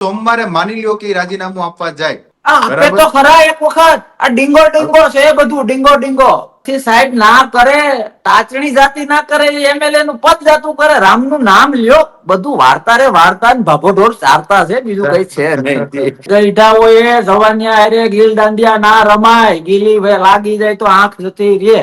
સોમવારે માની લ્યો કે રાજીનામું આપવા જાય. આપે તો ખરા એક વખત. આ ડીંગો ડીંગો છે બધું ડીંગો ડીંગો. થી સાહેબ ના કરે તાચણી જાતિ ના કરે એમએલએ નું પદ જાતું કરે રામનું નામ લ્યો. બધું વાર્તા રે વાર્તા ને ભાભોઢોળ ચારતા છે બીજું કઈ છે નહીં. જવાનિયા અરે ગીલ દાંડિયા ના રમાય. ગીલી લાગી જાય તો આંખ જતી રે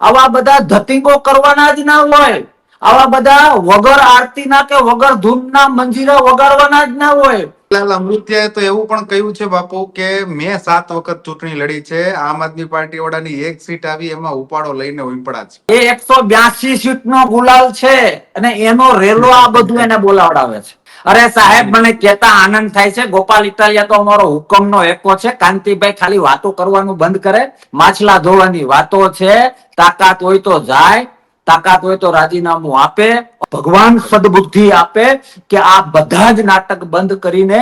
આવા બધા ધતિંગો કરવાના જ ના હોય. આવા બધા વગર આરતી ના કે વગર ધૂન ના મંજીરા વગાડવાના જ ના હોય. લાલ અમૃત્યાએ તો એવું પણ કહ્યું છે બાપુ કે મેં સાત વખત ચૂંટણી લડી છે આમ આદમી પાર્ટી વાળાની એક સીટ આવી એમાં ઉપાડો લઈને ઉપડા છે. એ એકસો બ્યાસી સીટ નો ગુલાલ છે અને એનો રેલો આ બધું એને બોલાવડાવે છે. અરે સાહેબ મને કેતા આનંદ થાય છે. ગોપાલ ઇટાલિયા તો અમારો હુકમ નો એકો છે. કાંતિભાઈ ખાલી વાતો કરવાનું બંધ કરે. માછલા ધોવાની વાતો છે. તાકાત હોય તો જાય. તાકાત હોય તો રાજીનામું આપે, ભગવાન સદબુદ્ધિ આપે કે આ બધા જ નાટક બંધ કરીને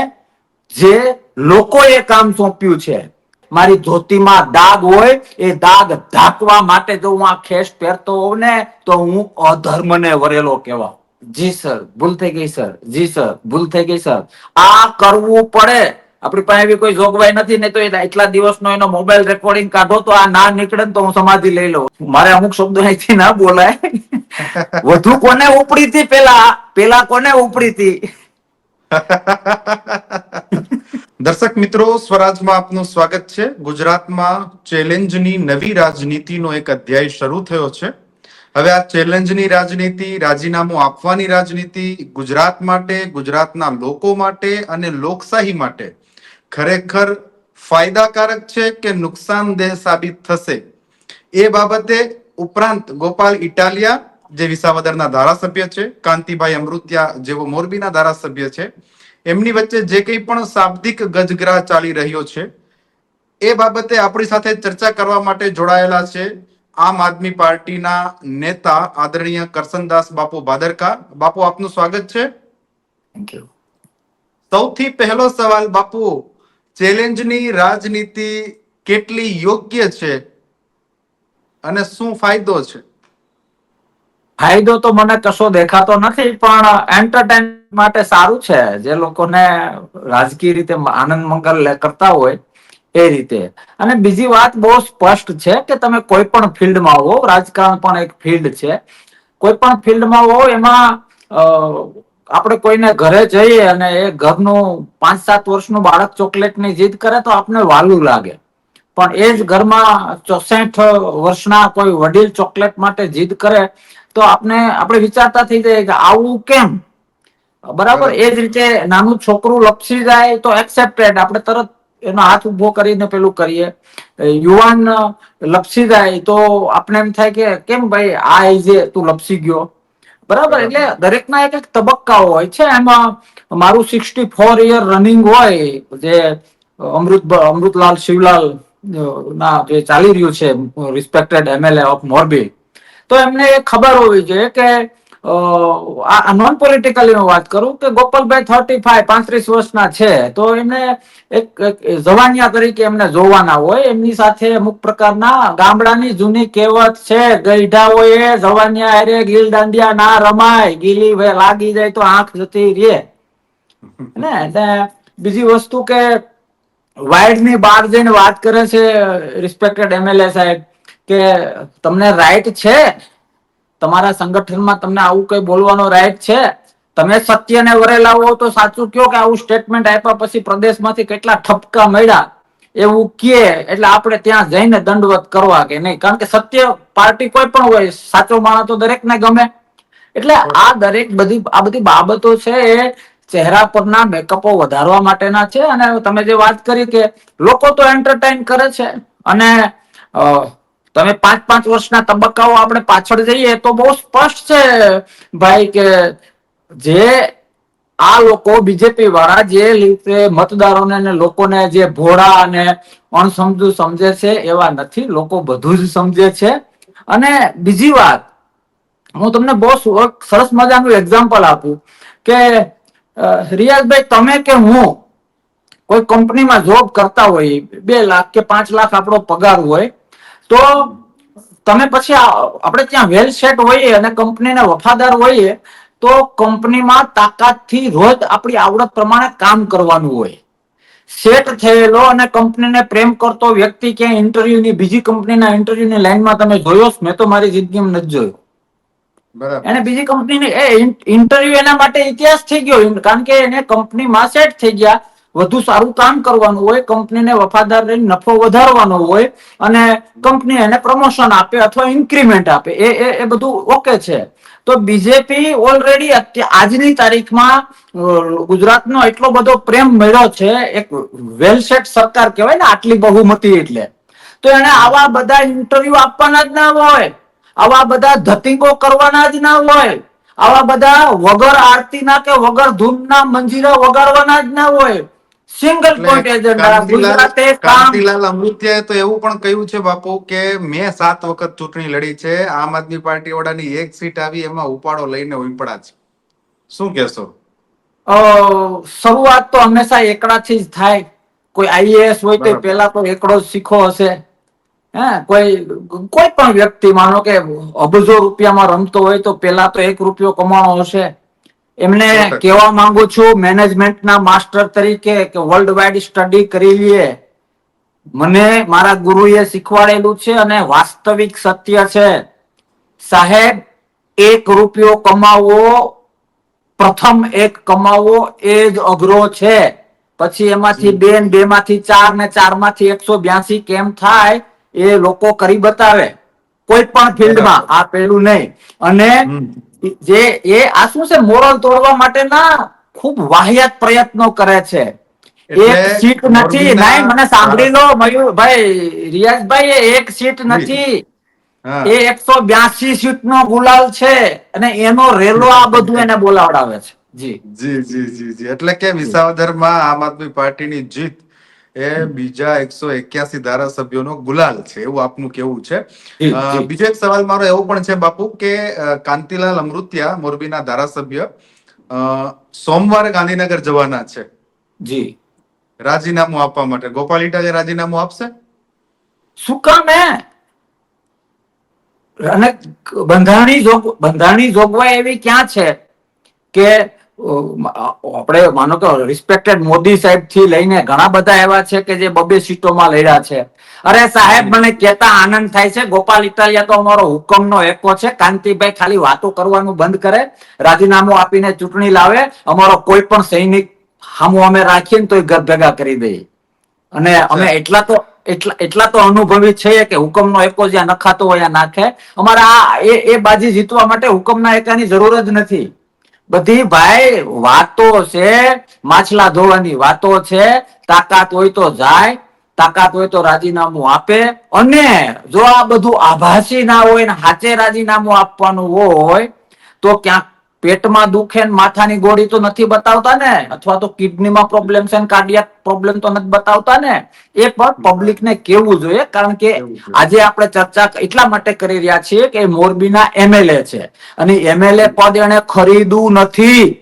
જે લોકોએ કામ સોંપ્યું છે, મારી ધોતીમાં દાગ હોય, એ દાગ ઢાંકવા માટે જો હું આ ખેસ પહેરતો હોઉં ને, તો હું અધર્મને વરેલો કહેવા જી સર, ભૂલ થઈ ગઈ સર, જી સર, ભૂલ થઈ ગઈ સર. આ કરવું પડે. આપણી પાસે એવી કોઈ જોગવાઈ નથી ને તો એટલા દિવસનો એનો મોબાઈલ રેકોર્ડિંગ કાઢો તો આ ના નીકળે તો હું સમાધિ લઈ લઉં. મારે અમુક શબ્દો અહીંથી ના બોલાય. વધુ કોને ઉપડી હતી પેલા? પેલા કોને ઉપડી હતી? દર્શક મિત્રો સ્વરાજમાં આપનું સ્વાગત છે. ગુજરાતમાં ચેલેન્જની નવી રાજનીતિનો એક અધ્યાય શરૂ થયો છે. હવે આ ચેલેન્જની રાજનીતિ રાજીનામું આપવાની રાજનીતિ ગુજરાત માટે ગુજરાતના લોકો માટે અને લોકશાહી માટે ખરેખર ફાયદાકારક છે કે નુકસાનદેહ સાબિત થશે? એ બાબતે ઉપરાંત ગોપાલ ઇટાલિયા જે વિસાવદરના ધારાસભ્ય છે કાંતિભાઈ અમૃત્યા જેવો મોરબીના ધારાસભ્ય છે એમની વચ્ચે જે કંઈ પણ શાબ્દિક ગજગ્રાહ ચાલી રહ્યો છે એ બાબતે આપણી સાથે ચર્ચા કરવા માટે જોડાયેલા છે આમ આદમી પાર્ટીના નેતા આદરણીય કરસનદાસ બાપુ ભાદરકા. બાપુ આપનું સ્વાગત છે. સૌથી પહેલો સવાલ બાપુ ચેલેન્જની રાજનીતિ કેટલી યોગ્ય છે અને શું ફાયદો છે? ફાયદો તો મને કશો દેખાતો નથી, પણ એન્ટરટેન માટે સારું છે. જે લોકોને રાજકીય રીતે આનંદ મંગલ કરતા હોય એ રીતે. અને બીજી વાત બહુ સ્પષ્ટ છે કે તમે કોઈ પણ ફિલ્ડમાં હોવ, રાજકારણ પણ એક ફિલ્ડ છે. કોઈ પણ ફિલ્ડમાં હો એમાં આપણે કોઈને ઘરે જઈએ અને એ ઘરનું પાંચ સાત વર્ષનું બાળક ચોકલેટની જીદ કરે તો આપણે વાલું લાગે. પણ એ જ ઘરમાં ચોસઠ વર્ષના કોઈ વડીલ ચોકલેટ માટે જીદ કરે તો આપણે આપણે વિચારતા થઈ જાય કે આવું કેમ? બરાબર? એ જ રીતે નાનું છોકરું લપસી જાય તો એક્સેપ્ટેડ આપણે તરત એનો હાથ ઊભો કરીને પેલું કરીએ. યુવાન લપસી જાય તો આપણે એમ થાય કે, કેમ ભાઈ? આ એજે તું લપસી ગયો. બરાબર એટલે દરેકના એક એક તબક્કાઓ હોય છે. એમાં મારું સિક્સટી ફોર યર રનિંગ હોય જે અમૃત અમૃતલાલ શિવલાલ ના જે ચાલી રહ્યું છે રિસ્પેક્ટેડ એમએલએ ઓફ મોરબી. તો એમને એ ખબર હોવી જોઈએ કે નોન પોલિટિકલી હું વાત કરું કે ગોપાલભાઈ થર્ટી ફાઈવ પાંત્રીસ વર્ષના છે તો એમને એક જવાનિયા તરીકે એમને જોવાના હોય. એમની સાથે અમુક પ્રકારના ગામડાની જૂની કહેવત છે ગઈઢાઓએ જવાનિયા અરે ગીલ દાંડિયા ના રમાય ગીલી લાગી જાય તો આંખ જતી રે ને? એટલે બીજી વસ્તુ કે વાઇડની બહાર જઈને વાત કરે છે રિસ્પેક્ટેડ એમએલએ સાહેબ કે તમને રાઈટ છે તમારા સંગઠનમાં તમને આવું કઈ બોલવાનો રાઈટ છે? તમે સત્યને વરે લાવો તો સાચું કયો કે આવું સ્ટેટમેન્ટ આપ્યા પછી પ્રદેશમાંથી કેટલા ઠપકા મળ્યા? એવું કે, એટલે આપણે ત્યાં જઈને દંડવત કરવા કે નહીં? કારણ કે સત્ય પાર્ટી કોઈ પણ હોય, સાચો માણસ તો દરેકને ગમે. એટલે આ દરેક બધી, આ બધી બાબતો છે એ ચહેરા પરના મેકઅપો વધારવા માટેના છે. અને તમે જે વાત કરી કે લોકો તો એન્ટરટેન કરે છે. અને તમે પાંચ પાંચ વર્ષના તબક્કાઓ આપણે પાછળ જઈએ તો બહુ સ્પષ્ટ છે ભાઈ કે જે આ લોકો બીજેપી વાળા જે રીતે મતદારોને અને લોકોને જે ભોળા અને અણસમજુ સમજે છે એવા નથી, લોકો બધું જ સમજે છે. અને બીજી વાત, હું તમને બહુ સરસ મજાનું એક્ઝામ્પલ આપું કે રિયાઝભાઈ તમે કે હું કોઈ કંપનીમાં જોબ કરતા હોય, બે લાખ કે પાંચ લાખ આપણો પગાર હોય તો તમે પછી આપણે ત્યાં વેલ સેટ હોઈએ અને કંપનીને વફાદાર હોઈએ તો કંપનીમાં તાકાતથી રોજ આપણી આવડત પ્રમાણે કામ કરવાનું હોય. સેટ થયેલો અને કંપનીને પ્રેમ કરતો વ્યક્તિ ક્યાંય ઇન્ટરવ્યુની બીજી કંપનીના ઇન્ટરવ્યુની લાઈનમાં તમે જોયો મેં તો મારી જિંદગીમાં નથી જોયો. એને બીજી કંપનીની એ ઇન્ટરવ્યુ એના માટે ઇતિહાસ થઈ ગયો કારણ કે એને કંપનીમાં સેટ થઈ ગયા. વધુ સારું કામ કરવાનું હોય, કંપનીને વફાદાર રહીને નફો વધારવાનો હોય અને કંપની એને પ્રમોશન આપે અથવા ઇન્ક્રીમેન્ટ આપે, એ એ બધું ઓકે છે. તો બીજેપી ઓલરેડી આજની તારીખમાં ગુજરાતનો એટલો બધો પ્રેમ મળ્યો છે, એક વેલ સેટ સરકાર કહેવાય ને, આટલી બહુમતી એટલે. તો એને આવા બધા ઇન્ટરવ્યુ આપવાના જ ના હોય, આવા બધા ધતિંગો કરવાના જ ના હોય, આવા બધા વગર આરતીના કે વગર ધૂમના મંજીરા વગાડવાના જ ના હોય. સિંગલ પોઈન્ટ એજન્ડા ગુજરાતે કાંતિલાલ અમૃત્યાએ તો એવું પણ કહ્યું છે બાપુ કે મેં સાત વખત ચૂંટણી લડી છે આમ આદમી પાર્ટી વાળાની એક સીટ આવી એમાં ઉપાડો લઈને ઉપડા છે. શું કહેશો? અ, શરૂઆત તો હંમેશા એકડાથી જ થાય. કોઈ આઈએએસ હોય તો પેલા તો એકડો જ શીખો હશે. હે કોઈ કોઈ પણ વ્યક્તિ માનો કે અબજો રૂપિયામાં રમતો હોય તો પેલા તો એક રૂપિયો કમાણો હશે. એમને. કહેવા માંગુ છું મેનેજમેન્ટના માસ્ટર તરીકે કે વર્લ્ડ વાઇડ સ્ટડી કરી લઈએ મને મારા ગુરુએ શીખવાડેલું છે અને વાસ્તવિક સત્ય છે. સાહેબ એક રૂપિયો કમાવો પ્રથમ એક કમાવો એ જ અઘરો છે. પછી એમાંથી બે ને બે માંથી ચાર ને ચારમાંથી એકસો બ્યાસી કેમ થાય એ લોકો કરી બતાવે. કોઈ પણ ફિલ્ડમાં આ પેલું નહીં. અને. જે એ આ શું છે? મોરલ તોડવા માટેના ખૂબ વાહિયાત પ્રયત્નો કરે છે. એક સીટ નથી. નહીં મને સાંભળી લો મયુરભાઈ રિયાઝભાઈ એ એક સીટ નથી. એ એકસો બ્યાસી સીટ નો ગુલાલ છે અને એનો રેલો આ બધું એને બોલાવડાવે છે. જી. જી જી જી જી. એટલે કે વિસાવદરમાં આમ આદમી પાર્ટીની જીત એ બીજા એકસો એક્યાસી ધારાસભ્યોનો ગુલાલ છે એવું આપનું કેવું છે. બીજો એક સવાલ મારો એવો પણ છે બાપુ કે કાંતિલાલ અમૃતિયા મોરબીના ધારાસભ્ય સોમવારે ગાંધીનગર જવાના છે. જી. રાજીનામું આપવા માટે. ગોપાલ ઇટાલિયા રાજીનામું આપશે? શું કામ હે? અને બંધારણી જોગ બંધારણી જોગવાઈ એવી ક્યાં છે કે આપણે માનો કે રિસ્પેક્ટેડ મોદી સાહેબથી લઈને ઘણા બધા એવા છે કે જે બબે સીટોમાં લડ્યા છે. અરે સાહેબ મને કેતા આનંદ થાય છે. ગોપાલ ઇટાલિયા તો અમારો હુકમનો એકો છે. કાંતિભાઈ ખાલી વાતો કરવાનું બંધ કરે રાજીનામું આપીને ચૂંટણી લાવે અમારો કોઈ પણ સૈનિક હામો અમે રાખીએ ને તો ઘર ભેગા કરી દઈએ. અને અમે એટલા તો એટલા એટલા તો અનુભવી છીએ કે હુકમનો એકો જ્યાં નખાતો હોય ત્યાં નાખે. અમારે આ એ એ બાજી જીતવા માટે હુકમના એકાની જરૂર જ નથી. બધી ભાઈ વાતો છે, માછલા ધોવાની વાતો છે, તાકાત હોય તો જાય, તાકાત હોય તો રાજીનામું આપે. અને જો આ બધું આભાસી ના હોય ને હાચે રાજીનામું આપવાનું હોય, તો ક્યાંક પેટમાં દુખે ને માથાની ગોળી તો નથી બતાવતા ને? અથવા તો કિડનીમાં પ્રોબ્લેમ છે કાર્ડિયાક પ્રોબ્લેમ તો નથી બતાવતા ને? એ પણ પબ્લિક ને કેવું જોઈએ? કારણ કે આજે આપણે ચર્ચા એટલા માટે કરી રહ્યા છીએ કે મોરબીના એમએલએ છે. અને એમએલએ પદ એને ખરીદવું નથી.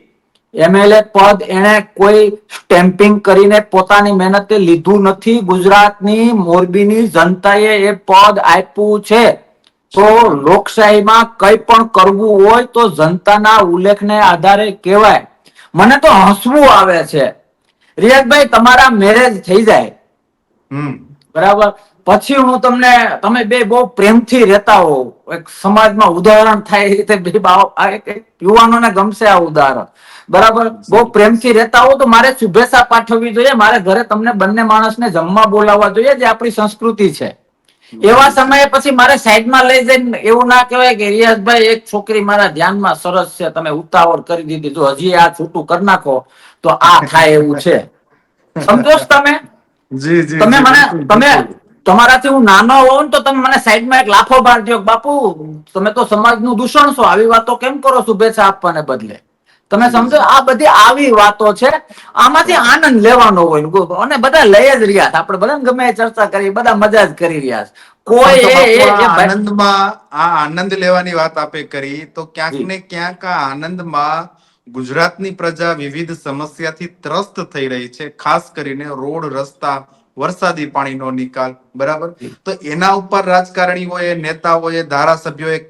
એમએલએ પદ એને કોઈ સ્ટેમ્પિંગ કરીને પોતાની મહેનતે લીધું નથી. ગુજરાતની મોરબીની જનતાએ એ પદ આપ્યું છે. તો લોકશાહીમાં કઈ પણ કરવું હોય તો જનતાના ઉલ્લેખને આધારે કહેવાય. મને તો હસવું આવે છે. રિયાઝભાઈ તમારા મેરેજ થઈ જાય. બરાબર? પછી હું તમને તમે બે બહુ પ્રેમથી રહેતા હો એક સમાજમાં ઉદાહરણ થાય એ રીતે બે યુવાનોને ગમશે આ ઉદાહરણ. બરાબર? બહુ પ્રેમથી રહેતા હો તો મારે શુભેચ્છા પાઠવવી જોઈએ. મારે ઘરે તમને બંને માણસને જમવા બોલાવવા જોઈએ જે આપણી સંસ્કૃતિ છે. એવા સમયે પછી મારે સાઈડમાં લઈ જઈને એવું ના કહેવાય કે રિયાઝભાઈ એક છોકરી મારા ધ્યાનમાં સરસ છે તમે ઉતાવળ કરી દીધી જો હજી આ છૂટું કરી નાખો તો આ થાય એવું છે. સંતોષ તમે? જી જી તમે મને તમે. તમારાથી હું નાનો હોઉં ને તો તમે મને સાઈડમાં એક લાફો મારજો બાપુ તમે તો સમાજનું દૂષણ છો આવી વાતો કેમ કરો શુભેચ્છા આપવાને બદલે? તમે સમજો આ બધી આવી વાતો છે આમાંથી આનંદ લેવાનો હોય. અને બધા લઈ જ રહ્યા આપણે ભલે ગમે ચર્ચા કરી બધા મજા જ કરી રહ્યા છે. કોઈ આનંદમાં આ આનંદ લેવાની વાત આપે કરી તો ક્યાંક ને ક્યાંક આ આનંદમાં ગુજરાતની પ્રજા વિવિધ સમસ્યાથી ત્રસ્ત થઈ રહી છે ખાસ કરીને રોડ રસ્તા વરસાદી પાણીનો નિકાલ બરાબર? તો એના ઉપર રાજકારણીઓએ નેતાઓએ ધારાસભ્યોએ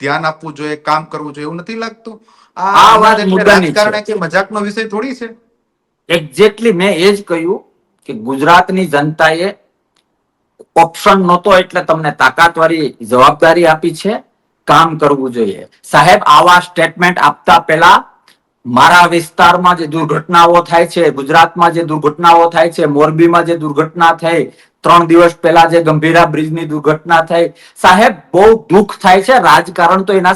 ધ્યાન આપવું જોઈએ કામ કરવું જોઈએ એવું નથી લાગતું? આ વાત મુદ્દાની છે. મજાકનો વિષય થોડી છે? એક્ઝેક્ટલી મેં એ જ કહ્યું કે ગુજરાતની જનતાએ ઓપ્શન નહોતો એટલે તમને તાકાતવાળી જવાબદારી આપી છે કામ કરવું જોઈએ. સાહેબ આવા સ્ટેટમેન્ટ આપતા પહેલા મારા વિસ્તારમાં જે દુર્ઘટનાઓ થાય છે ગુજરાતમાં જે દુર્ઘટનાઓ થાય છે મોરબીમાં જે દુર્ઘટના થઈ ત્રણ દિવસ પહેલા જે ગંભીરા બ્રિજની દુર્ઘટના થઈ સાહેબ બહુ દુઃખ થાય છે. રાજકારણ તો એના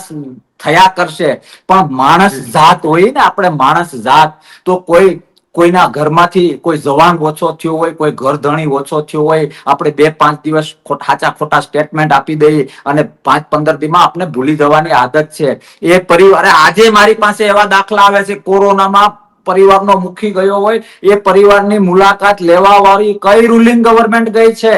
થયા કરશે. પણ માણસ જાત હોય ને આપણે માણસ જાત તો કોઈ કોઈના ઘરમાંથી કોઈ જવાન ઓછો થયો હોય કોઈ ઘર ધણી ઓછો થયો હોય આપણે બે પાંચ દિવસ સાચા ખોટા સ્ટેટમેન્ટ આપી દઈએ અને પાંચ પંદર દીમાં આપણે ભૂલી જવાની આદત છે. એ પરિવાર આજે મારી પાસે એવા દાખલા આવે છે કોરોનામાં પરિવારનો મુખી ગયો હોય એ પરિવારની મુલાકાત લેવા વાળી કઈ રૂલિંગ ગવર્મેન્ટ ગઈ છે?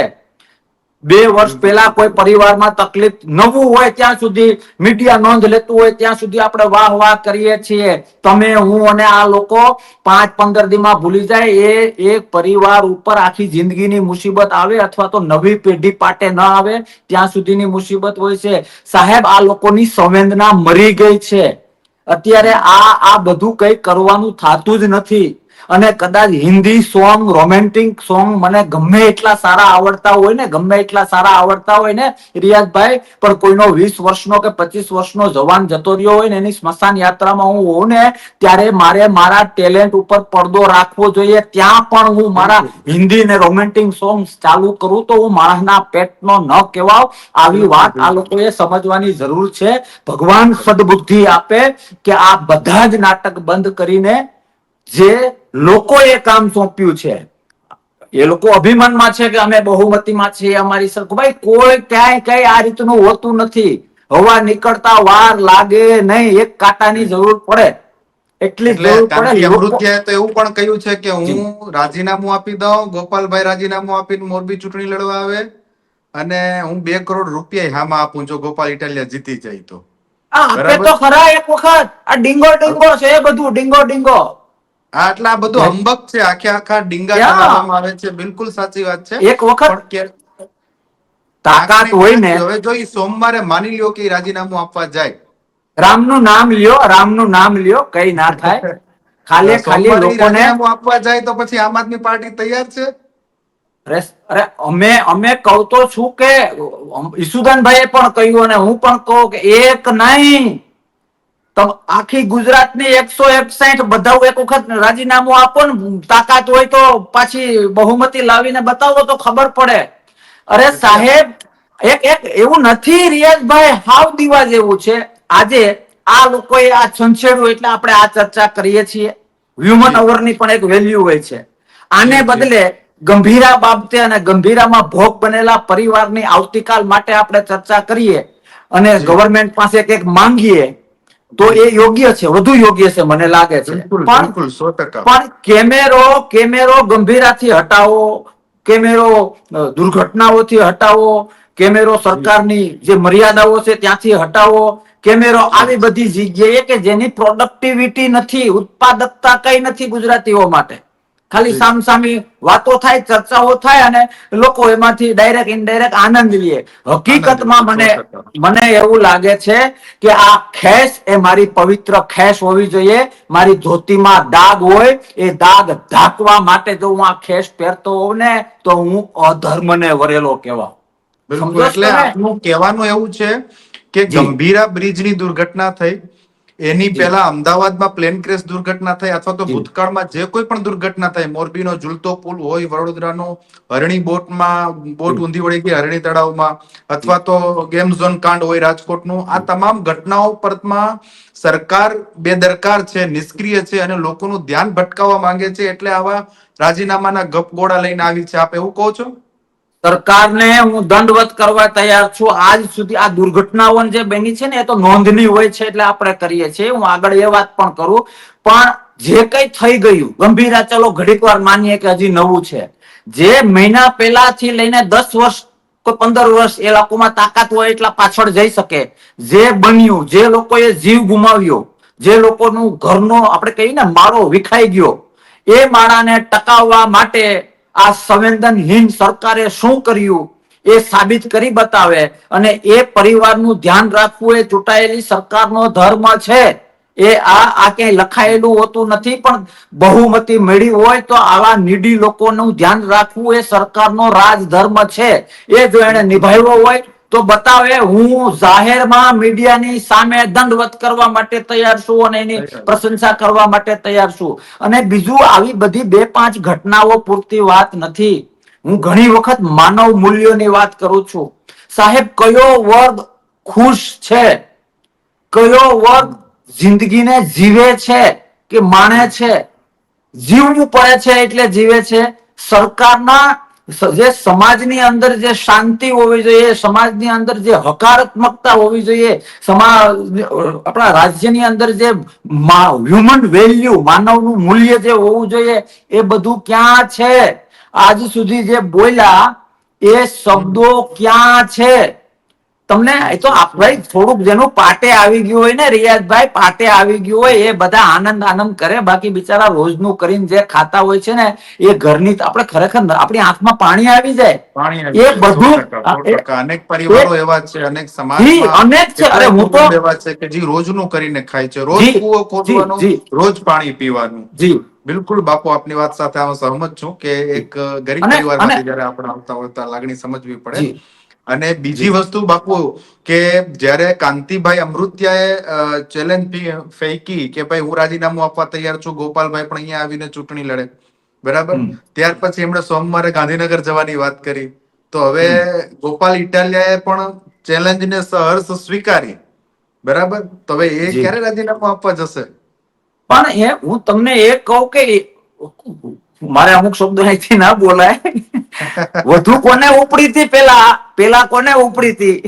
બે વર્ષ પહેલા કોઈ પરિવારમાં તકલીફ નવું હોય ત્યાં સુધી મીડિયા નોંધ લેતું હોય ત્યાં સુધી આપણે વાહ વાહ કરીએ છીએ. તમે, હું અને આ લોકો પાંચ પંદર દીમાં ભૂલી જાય, એ એક પરિવાર ઉપર આખી જિંદગીની મુસીબત આવે અથવા તો નવી પેઢી પાટે ન આવે, ત્યાં સુધીની મુસીબત હોય છે. સાહેબ, આ લોકોની સંવેદના મરી ગઈ છે. અત્યારે આ આ બધું કઈ કરવાનું થતું જ નથી. અને કદાચ હિન્દી સોંગ રોમેન્ટિક સોંગ મને ગમે એટલા સારા આવડતા હોય ને, ગમે એટલા સારા આવડતા હોય ને, રિયાઝભાઈ, પણ કોઈનો વીસ વર્ષનો કે પચીસ વર્ષનો જવાન જતો રહ્યો હોય ને, એની સ્મશાન યાત્રામાં હું હોઉં ને, ત્યારે મારે મારા ટેલેન્ટ ઉપર પડદો રાખવો જોઈએ. ત્યાં પણ હું મારા હિન્દી ને રોમેન્ટિક સોંગ ચાલુ કરું તો હું માણસના પેટનો ન કહેવાવ આવી વાત આ લોકોએ સમજવાની જરૂર છે. ભગવાન સદબુદ્ધિ આપે કે આ બધા જ નાટક બંધ કરીને જે લોકોએ કામ સોંપ્યું છે. એ લોકો અભિમાનમાં છે કે અમે બહુમતીમાં છીએ અમારી સરકાર. ભાઈ કોઈ ક્યાંય ક્યાંય આ રીતનું હોતું નથી. હવા નીકળતા વાર લાગે નહીં. એક કાંટાની જરૂર પડે. એટલી તો એવું પણ કહ્યું છે કે હું રાજીનામું આપી દઉં ગોપાલભાઈ રાજીનામું આપીને મોરબી ચૂંટણી લડવા આવે અને હું બે કરોડ રૂપિયા હામાં આપું જો ગોપાલ ઇટાલિયા જીતી જાય તો. આ આપે તો ખરા એક વખત. આ ડીંગો ડીંગો છે બધું ડીંગો ડીંગો આ એટલે આ બધું હંબક છે આખે આખા ડીંગા. ચલાવવામાં આવે છે બિલકુલ સાચી વાત છે. એક વખત તાકાત હોય ને હવે જો સોમવારે માની લ્યો કે રાજીનામું આપવા જાય. રામનું નામ લ્યો રામનું નામ લ્યો કઈ ના થાય. ખાલી ખાલી લોકોને આપવા જાય તો પછી આમ આદમી પાર્ટી તૈયાર છે? અરે અમે અમે કહું તો છું કે ઈસુદાનભાઈએ પણ કહ્યું અને હું પણ કહું કે એક નહીં. આખી ગુજરાતની એકસો એકસાઠ બધા એક વખત રાજીનામું આપો ને તાકાત હોય તો પાછી બહુમતી લાવીને બતાવો તો ખબર પડે. અરે સાહેબ એક એક એવું નથી રિયાઝભાઈ હાવ દીવા જેવું છે. આજે આ લોકોએ આ છંછેડું એટલે આપણે આ ચર્ચા કરીએ છીએ. હ્યુમન અવરની પણ એક વેલ્યુ હોય છે. આને બદલે ગંભીરા બાબતે અને ગંભીરામાં ભોગ બનેલા પરિવારની આવતીકાલ માટે આપણે ચર્ચા કરીએ અને ગવર્મેન્ટ પાસે કંઈક માંગીએ તો એ યોગ્ય છે વધુ યોગ્ય છે મને લાગે છે. પણ પણ કેમેરો કેમેરો ગંભીરાથી હટાવો કેમેરો દુર્ઘટનાઓથી હટાવો કેમેરો સરકારની જે મર્યાદાઓ છે ત્યાંથી હટાવો કેમેરો આવી બધી જગ્યાએ કે જેની પ્રોડક્ટિવિટી નથી ઉત્પાદકતા કઈ નથી ગુજરાતીઓ માટે. ખાલી સામસામી વાતો થાય ચર્ચાઓ થાય અને લોકો એમાંથી ડાયરેક્ટ ઇનડાયરેક્ટ આનંદ લે. હકીકતમાં મને મને એવું લાગે છે કે આ ખેસ એ મારી પવિત્ર ખેસ હોવી જોઈએ. મારી ધોતીમાં દાગ હોય એ દાગ ઢાંકવા માટે જો હું આ ખેસ પહેરતો હોઉં ને તો હું અધર્મને વરેલો છો એટલે? આપનું કહેવાનું એવું છે કે. ગંભીરા બ્રિજની દુર્ઘટના થઈ એની પહેલા અમદાવાદમાં પ્લેન ક્રેશ દુર્ઘટના થઈ અથવા તો ભૂતકાળમાં જે કોઈ પણ દુર્ઘટના થઈ મોરબીનો ઝૂલતો પુલ હોય વડોદરાનો હરણી બોટમાં બોટ ઊંધી વળી ગઈ હરણી તળાવમાં અથવા તો ગેમ ઝોન કાંડ હોય રાજકોટનું આ તમામ ઘટનાઓ પરમાં સરકાર બેદરકાર છે નિષ્ક્રિય છે અને લોકોનું ધ્યાન ભટકાવવા માંગે છે એટલે આવા રાજીનામાના ગપગોળા લઈને આવી છે. આપ એવું કહો છો? સરકારને હું દંડવત કરવા તૈયાર છું. આજ સુધી આ દુર્ઘટનાઓ જે બની છે ને, એ તો નોંધની હોય છે એટલે આપણે કરીએ છીએ. હું આગળ એ વાત પણ કરું. પણ જે કઈ થઈ ગયું, ગંભીરા ચલો ઘડીક વાર માનીએ કે હજી નવું છે. જે મહિના પહેલાથી લઈને દસ વર્ષ, કોઈ પંદર વર્ષ એ લોકોમાં તાકાત હોય એટલા પાછળ જઈ શકે. જે બન્યું, જે લોકોએ જીવ ગુમાવ્યો, જે લોકોનું ઘરનો આપણે કહીએ ને, માળો વિખાઈ ગયો, એ માળાને ટકાવવા માટે આ સંવેદનહીન સરકારે શું કર્યું એ સાબિત કરી બતાવે અને એ પરિવારનું ધ્યાન રાખવું એ ચૂંટાયેલી સરકારનો ધર્મ છે. એ આ આ ક્યાંય લખાયેલું હોતું નથી, પણ બહુમતી મળી હોય તો આવા નીડી લોકોનું ધ્યાન રાખવું એ સરકારનો રાજધર્મ છે. એ જો એને નિભાવ્યો હોય તો બતાવે હું જાહેરમાં મીડિયાની સામે દંડવત કરવા માટે તૈયાર છું અને એની પ્રશંસા કરવા માટે તૈયાર છું. અને બીજું આવી બધી બે પાંચ ઘટનાઓ પૂરતી વાત નથી. હું ઘણી વખત માનવ મૂલ્યોની વાત કરું છું. સાહેબ કયો વર્ગ ખુશ છે? કયો વર્ગ જિંદગીને જીવે છે કે માણે છે? જીવવું પડે છે એટલે જીવે છે. સરકારના જે સમાજની અંદર જે શાંતિ હોવી જોઈએ, સમાજની અંદર જે હકારાત્મકતા હોવી જોઈએ, સમાજ, આપણા રાજ્યની અંદર જે હ્યુમન વેલ્યુ માનવનું મૂલ્ય જે હોવું જોઈએ, એ બધું ક્યાં છે? આજ સુધી જે બોલ્યા, એ શબ્દો ક્યાં છે? તમને એ તો ભાઈ થોડુંક જેનું પાટે આવી ગયું હોય ને રિયાઝભાઈ પાટે આવી ગયું હોય એ બધા આનંદ આનંદ કરે. બાકી બિચારા રોજનું કરીને જે ખાતા હોય છે ને એ ઘરની આપણે ખરેખર આપણી આંખમાં પાણી આવી જાય. પાણી એ બધું-. અનેક પરિવારો એવા છે અનેક સમાજ અનેક છે. અરે, હું તો- એવા છે કે જે રોજનું કરીને ખાય છે. રોજ કુવો ખોદવાનું રોજ પાણી પીવાનું. જી. બિલકુલ બાપુ આપની વાત સાથે હું સહમત છું કે એક ગરીબ પરિવારમાંથી જયારે આપણે આવતા હોય તો લાગણી સમજવી પડે. અને બીજી વસ્તુ બાપુ કે જ્યારે કાંતિભાઈ અમૃત્યાએ ચેલેન્જ ફેંકી કે ભાઈ હું રાજીનામું આપવા તૈયાર છું ગોપાલભાઈ પણ અહીંયા આવીને ચૂંટણી લડે. બરાબર? ત્યાર પછી એમણે સોમવારે ગાંધીનગર જવાની વાત કરી. તો હવે ગોપાલ ઇટાલિયાએ પણ ચેલેન્જને સહર્ષ સ્વીકારી. બરાબર? તો હવે એ ક્યારે રાજીનામું આપવા જશે? પણ એ હું તમને એ કહું કે મારે અમુક શબ્દો અહીંથી ના બોલાય. વધુ કોને ઉપડી હતી પેલા? પેલા કોને ઉપડી હતી?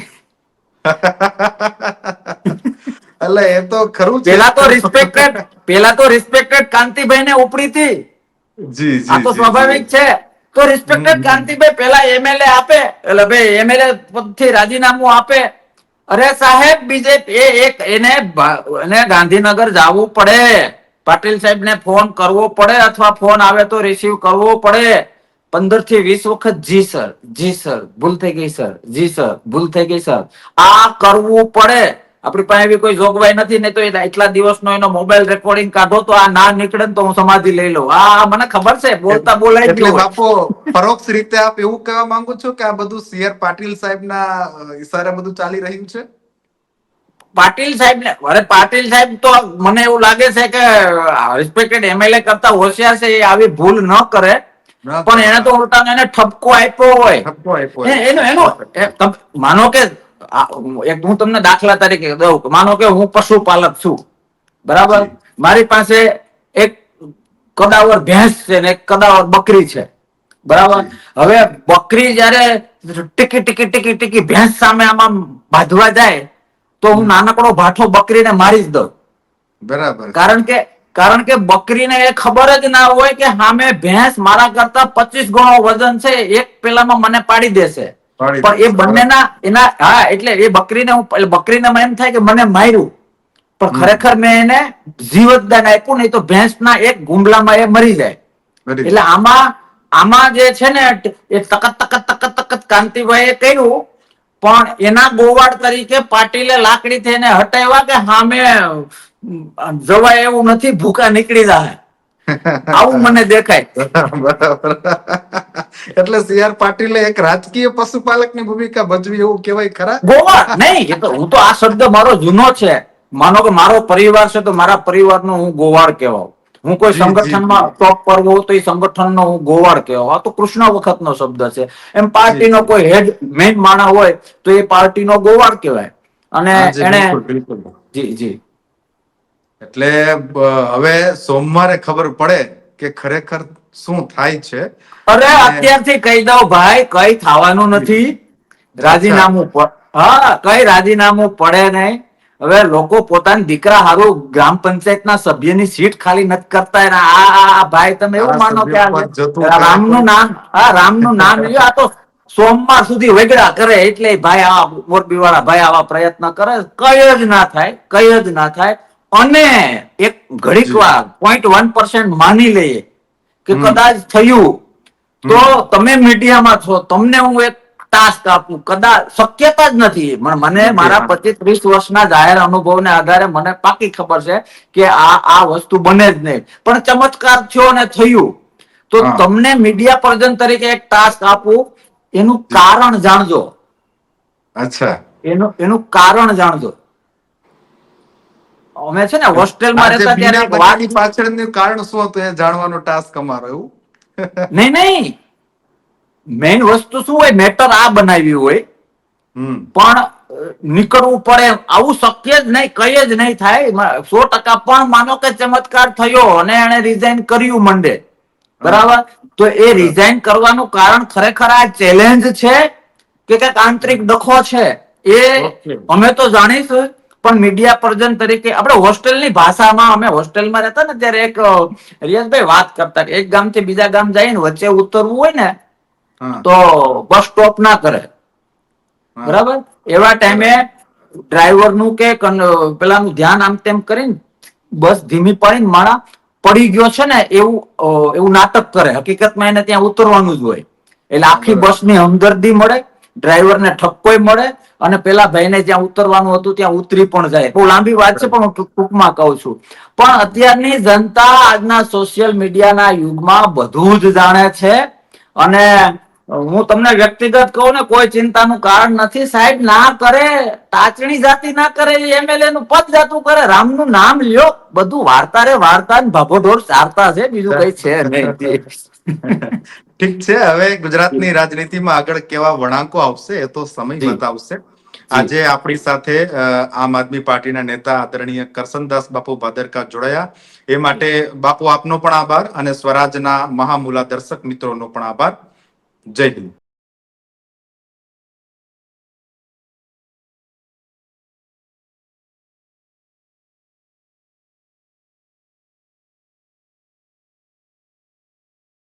એટલે એ તો ખરું પેલા તો રિસ્પેક્ટેડ પેલા તો રિસ્પેક્ટેડ કાંતિભાઈ ને ઉપડી હતી. જી જી આ તો સ્વાભાવિક છે. તો રિસ્પેક્ટેડ કાંતિભાઈ પેલા એમએલએ આપે. એટલે ભાઈ એમએલએ થી રાજીનામું આપે. અરે સાહેબ બીજેપી એ એક એને એને ગાંધીનગર જવું પડે. પાટીલ સાહેબ ને ફોન કરવો પડે અથવા ફોન આવે તો રિસીવ કરવો પડે? પંદરથી વીસ વખત જી સર જી સર ભૂલ થઈ ગઈ સર જી સર ભૂલ થઈ ગઈ સર. આ કરવું પડે. આપણી પાસે એવી કોઈ જોગવાઈ નથી ને તો એટલા દિવસનો એનો મોબાઈલ રેકોર્ડિંગ કાઢો તો આ ના નીકળે ને તો હું સમાધિ લઈ લઉં. આ મને ખબર છે બોલતા બોલાય એટલે બાપો પરોક્ષ રીતે આપ એવું કહેવા માંગુ છો કે આ બધું સીઆર પાટીલ સાહેબના ના ઈશારે બધું ચાલી રહ્યું છે? પાટીલ સાહેબ ને અરે પાટીલ સાહેબ તો મને એવું લાગે છે કે રિસ્પેક્ટેડ એમએલએ કરતા હોશિયાર છે એ આવી ભૂલ ન કરે. પણ એને તો ઉલટા એને ઠપકો આપ્યો હોય. ઠપકો આપ્યો એનો એનો માનો કે એક હું તમને દાખલા તરીકે દઉં માનો કે હું પશુપાલક છું. બરાબર? મારી પાસે એક કદાવર ભેંસ છે ને એક કદાવર બકરી છે. બરાબર? હવે બકરી જયારે ટીકી ટીકી ટીકી ટીકી ભેંસ સામે આમાં બાંધવા જાય તો હું નાનકડો ભાઠો બકરીને મારી જ દઉં. બરાબર. કારણ કે કારણ કે બકરીને એ ખબર જ ના હોય કે સામે ભેંસ મારા કરતા પચીસ ગણો વજન છે એક પેલામાં મને પાડી દેશે. પણ એ. બંનેના એના હા એટલે એ બકરીને હું બકરીને એમ થાય કે મને માર્યું. પણ ખરેખર મેં એને જીવતદાન આપ્યું નહીં તો ભેંસના એક ગુમલામાં એ મરી જાય. એટલે આમાં આમાં જે છે ને એ તકત તકત તકત તકત કાંતિભાઈએ કર્યું પણ એના ગોવાળ તરીકે પાટીલે લાકડી થઈને હટાવ્યા કે સામે જવાય એવું નથી ભૂકા નીકળી જાય. આવું મને દેખાય. બરાબર. એટલે સીઆર પાટીલે એક રાજકીય પશુપાલકની ભૂમિકા ભજવી એવું કહેવાય ખરા? ગોવાળ? નહીં એ તો હું તો આ શબ્દ મારો જૂનો છે. માનો કે મારો પરિવાર છે તો મારા પરિવારનો હું ગોવાળ કહેવાઉં. હું કોઈ સંગઠનમાં ટોપ પર હોઉં તો એ સંગઠનનો હું ગોવાળ કહેવા તો કૃષ્ણ વખતનો શબ્દ છે. એમ પાર્ટીનો કોઈ હેડ મેઇન માણા હોય તો એ પાર્ટીનો ગોવાળ કહેવાય. અને એને. જી જી એટલે હવે સોમવારે ખબર પડે કે ખરેખર શું થાય છે. અરે અત્યારથી કહી દઉં ભાઈ કઈ થવાનું નથી. રાજીનામું હા કઈ રાજીનામું પડે નહીં. હવે લોકો પોતાના દીકરા હારું ગ્રામ પંચાયતના સભ્યની સીટ ખાલી નથી કરતા. એના આ ભાઈ તમે એવું માનો કે રામનું નામ હા રામનું નામ લ્યો. આ તો સોમવાર સુધી વેગડા કરે એટલે ભાઈ આવા મોરબી વાળા ભાઈ આવા પ્રયત્ન કરે. કઈ જ ના થાય કઈ જ ના થાય. અને એક ઘડીક વાર પોઈન્ટ વન પર્સન્ટ માની લઈએ કે કદાચ થયું તો તમે મીડિયામાં છો તમને હું એક ટાસ્ક આપવું કદાચ શક્યતા જ નથી. પણ મને મારા પચીસ ત્રીસ વર્ષના જાહેર અનુભવને આધારે મને પાકી ખબર છે કે આ આ વસ્તુ બને જ નહીં. પણ ચમત્કાર થયો ને થયું. તો તમને મીડિયા પર્સન તરીકે એક ટાસ્ક આપવું એનું કારણ જાણજો. અચ્છા. એનું એનું કારણ જાણજો. અમે છે ને હોસ્ટેલમાં રહેતા ત્યારે વાત પાછળનું કારણ શું હતું? એ જાણવાનો ટાસ્ક અમારો એવું? નહીં નહીં. મેઇન વસ્તુ શું હોય મેટર આ બનાવી હોય. પણ નીકળવું પડે આવું શક્ય જ નહીં કઈ જ નહીં થાય. સો ટકા પણ માનો કે ચમત્કાર થયો અને એને રિઝાઇન કર્યું મંડે. બરાબર? તો એ રિઝાઇન કરવાનું કારણ ખરેખર આ ચેલેન્જ છે કે કંઈક આંતરિક ડખો છે? એ અમે તો જાણીશું. પણ મીડિયા પર્જન તરીકે આપણે હોસ્ટેલની ભાષામાં અમે હોસ્ટેલમાં રહેતા ને ત્યારે એક રિયાઝભાઈ વાત કરતા એક ગામથી બીજા ગામ જઈને વચ્ચે ઉતરવું હોય ને તો બસ સ્ટોપ ના કરે. બરાબર? એવા ટાઈમે ડ્રાઈવરનું કે પેલાનું ધ્યાન આમ તેમ કરીને બસ ધીમી પડીને માણા પડી ગયો છે ને એવું એવું નાટક કરે. હકીકતમાં એને ત્યાં ઉતરવાનું જ હોય. એટલે આખી બસ બસની હમદર્દી મળે ડ્રાઈવરને ઠપકોય મળે અને પેલા ભાઈને જ્યાં ઉતરવાનું હતું ત્યાં ઉતરી પણ જાય. બહુ લાંબી વાત છે પણ હું ટૂંક- ટૂંકમાં કહું છું. પણ અત્યારની જનતા આજના સોશિયલ મીડિયાના યુગમાં બધું જ જાણે છે અને હું તમને વ્યક્તિગત કહું ને કોઈ ચિંતાનું કારણ નથી. સાહેબ ના કરે ટાચણી જાતિ ના કરે એમએલએ નું પદ જાતું કરે રામનું નામ લ્યો. બધું વાર્તા રે વાર્તા ભાભોઢોળ ચારતા છે બીજું કઈ છે ઠીક છે હવે ગુજરાતની રાજનીતિમાં આગળ કેવા વળાંકો આવશે એ તો સમય. બતાવશે. આજે આપણી સાથે આમ આદમી પાર્ટીના નેતા આદરણીય કરસનદાસ બાપુ ભાદરકા જોડાયા. એ માટે બાપુ આપનો પણ આભાર અને સ્વરાજના મહામૂલા દર્શક મિત્રોનો પણ આભાર. જય હિન્દ